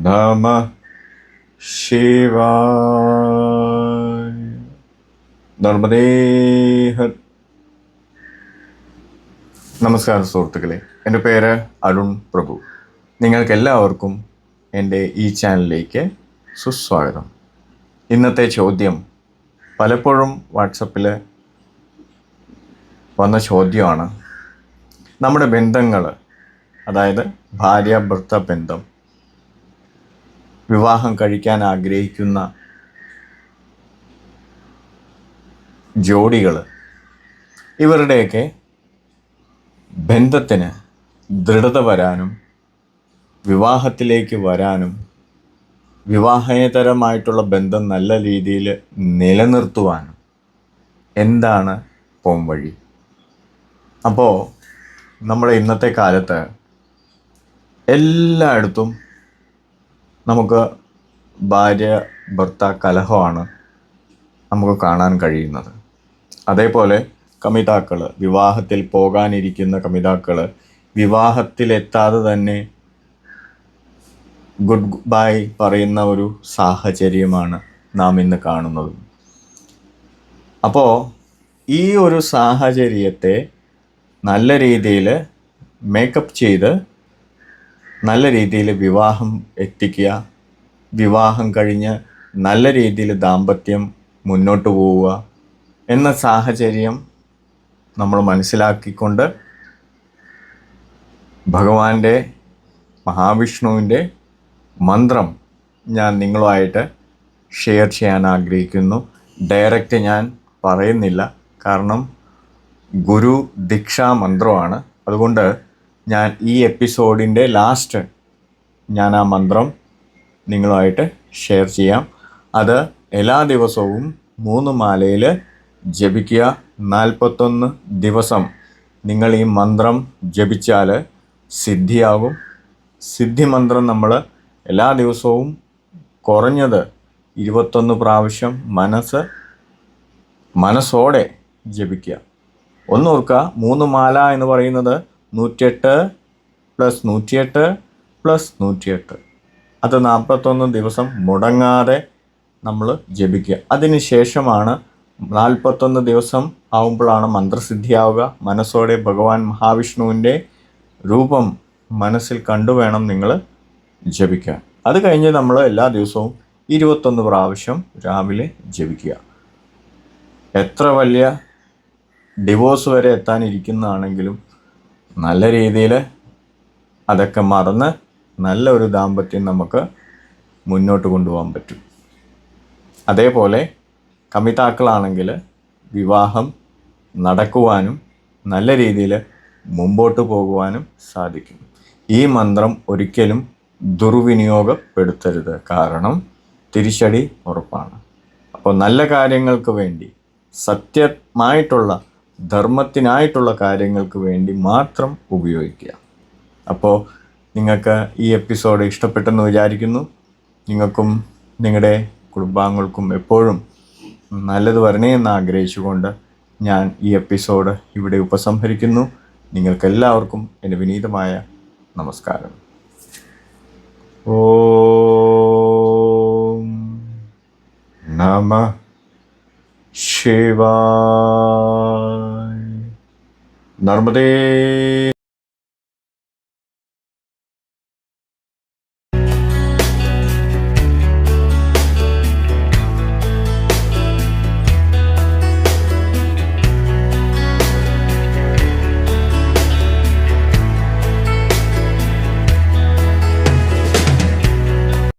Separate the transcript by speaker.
Speaker 1: നമ ശിവായ നർമ്മദേഹ നമസ്കാരം സുഹൃത്തുക്കളെ. എന്റെ പേര് അരുൺ പ്രഭു. നിങ്ങൾക്ക് എല്ലാവർക്കും എന്റെ ഈ ചാനലിലേക്ക് സുസ്വാഗതം. ഇന്നത്തെ ചോദ്യം പലപ്പോഴും വാട്സപ്പിൽ വന്ന ചോദ്യമാണ്. നമ്മുടെ ബന്ധങ്ങൾ അതായത് ഭാര്യ ഭർത്ത ബന്ധം വിവാഹം കഴിക്കാൻ ആഗ്രഹിക്കുന്ന ജോഡികൾ ഇവരുടെയൊക്കെ ബന്ധത്തിന് ദൃഢത വരാനും വിവാഹത്തിലേക്ക് വരാനും വിവാഹേതരമായിട്ടുള്ള ബന്ധം നല്ല രീതിയിൽ നിലനിർത്തുവാനും എന്താണ് പോംവഴി അപ്പോൾ നമ്മുടെ ഇന്നത്തെ കാലത്ത് എല്ലായിടത്തും നമുക്ക് ഭാര്യ ഭർത്ത കലഹമാണ് നമുക്ക് കാണാൻ കഴിയുന്നത്. അതേപോലെ കമിതാക്കൾ വിവാഹത്തിൽ പോകാനിരിക്കുന്ന കമിതാക്കൾ വിവാഹത്തിലെത്താതെ തന്നെ ഗുഡ് ബൈ പറയുന്ന ഒരു സാഹചര്യമാണ് നാം ഇന്ന് കാണുന്നത്. അപ്പോൾ ഈ ഒരു സാഹചര്യത്തെ നല്ല രീതിയിൽ മേക്കപ്പ് ചെയ്ത് നല്ല രീതിയിൽ വിവാഹം എത്തിക്കുക വിവാഹം കഴിഞ്ഞ് നല്ല രീതിയിൽ ദാമ്പത്യം മുന്നോട്ട് പോവുക എന്ന സാഹചര്യം നമ്മൾ മനസ്സിലാക്കിക്കൊണ്ട് ഭഗവാന്റെ മഹാവിഷ്ണുവിന്റെ മന്ത്രം ഞാൻ നിങ്ങളുമായിട്ട് ഷെയർ ചെയ്യാൻ ആഗ്രഹിക്കുന്നു. ഡയറക്റ്റ് ഞാൻ പറയുന്നില്ല. കാരണം ഗുരു ദീക്ഷാ മന്ത്രമാണ്. അതുകൊണ്ട് ഞാൻ ഈ എപ്പിസോഡിന്റെ ലാസ്റ്റ് ഞാൻ ആ മന്ത്രം നിങ്ങളുമായിട്ട് ഷെയർ ചെയ്യാം. അത് എല്ലാ ദിവസവും മൂന്ന് മാലയിൽ ജപിക്കുക. നാൽപ്പത്തൊന്ന് ദിവസം നിങ്ങൾ ഈ മന്ത്രം ജപിച്ചാൽ സിദ്ധിയാകും. സിദ്ധി മന്ത്രം നമ്മൾ എല്ലാ ദിവസവും കുറഞ്ഞത് ഇരുപത്തൊന്ന് പ്രാവശ്യം മനസ്സ് മനസ്സോടെ ജപിക്കുക. ഒന്നോർക്കുക മൂന്ന് മാല എന്ന് പറയുന്നത് നൂറ്റിയെട്ട് പ്ലസ് നൂറ്റിയെട്ട് പ്ലസ് നൂറ്റിയെട്ട്. അത് നാൽപ്പത്തൊന്ന് ദിവസം മുടങ്ങാതെ നമ്മൾ ജപിക്കുക. അതിന് ശേഷമാണ് നാൽപ്പത്തൊന്ന് ദിവസം ആവുമ്പോഴാണ് മന്ത്രസിദ്ധിയാവുക. മനസ്സോടെ ഭഗവാൻ മഹാവിഷ്ണുവിന്റെ രൂപം മനസ്സിൽ കണ്ടുവേണം നിങ്ങൾ ജപിക്കാൻ. അത് കഴിഞ്ഞ് നമ്മൾ എല്ലാ ദിവസവും ഇരുപത്തൊന്ന് പ്രാവശ്യം രാവിലെ ജപിക്കുക. എത്ര വലിയ ഡിവോഴ്സ് വരെ എത്താനിരിക്കുന്നതാണെങ്കിലും നല്ല രീതിയിൽ അതൊക്കെ മറന്ന് നല്ല ഒരു ദാമ്പത്യം നമുക്ക് മുന്നോട്ട് കൊണ്ടുപോകാൻ പറ്റും. അതേപോലെ കമിതാക്കളാണെങ്കിൽ വിവാഹം നടക്കുവാനും നല്ല രീതിയിൽ മുമ്പോട്ട് പോകുവാനും സാധിക്കും. ഈ മന്ത്രം ഒരിക്കലും ദുർവിനിയോഗപ്പെടുത്തരുത്. കാരണം തിരിച്ചടി ഉറപ്പാണ്. അപ്പോൾ നല്ല കാര്യങ്ങൾക്ക് വേണ്ടി സത്യമായിട്ടുള്ള ധർമ്മത്തിനായിട്ടുള്ള കാര്യങ്ങൾക്ക് വേണ്ടി മാത്രം ഉപയോഗിക്കുക. അപ്പോൾ നിങ്ങൾക്ക് ഈ എപ്പിസോഡ് ഇഷ്ടപ്പെട്ടെന്ന് വിചാരിക്കുന്നു. നിങ്ങൾക്കും നിങ്ങളുടെ കുടുംബാംഗങ്ങൾക്കും എപ്പോഴും നല്ലത് വരണേ എന്ന് ആഗ്രഹിച്ചുകൊണ്ട് ഞാൻ ഈ എപ്പിസോഡ് ഇവിടെ ഉപസംഹരിക്കുന്നു. നിങ്ങൾക്കെല്ലാവർക്കും എന്റെ വിനീതമായ നമസ്കാരം. ഓ നമ ശിവായ നർമ്മദേ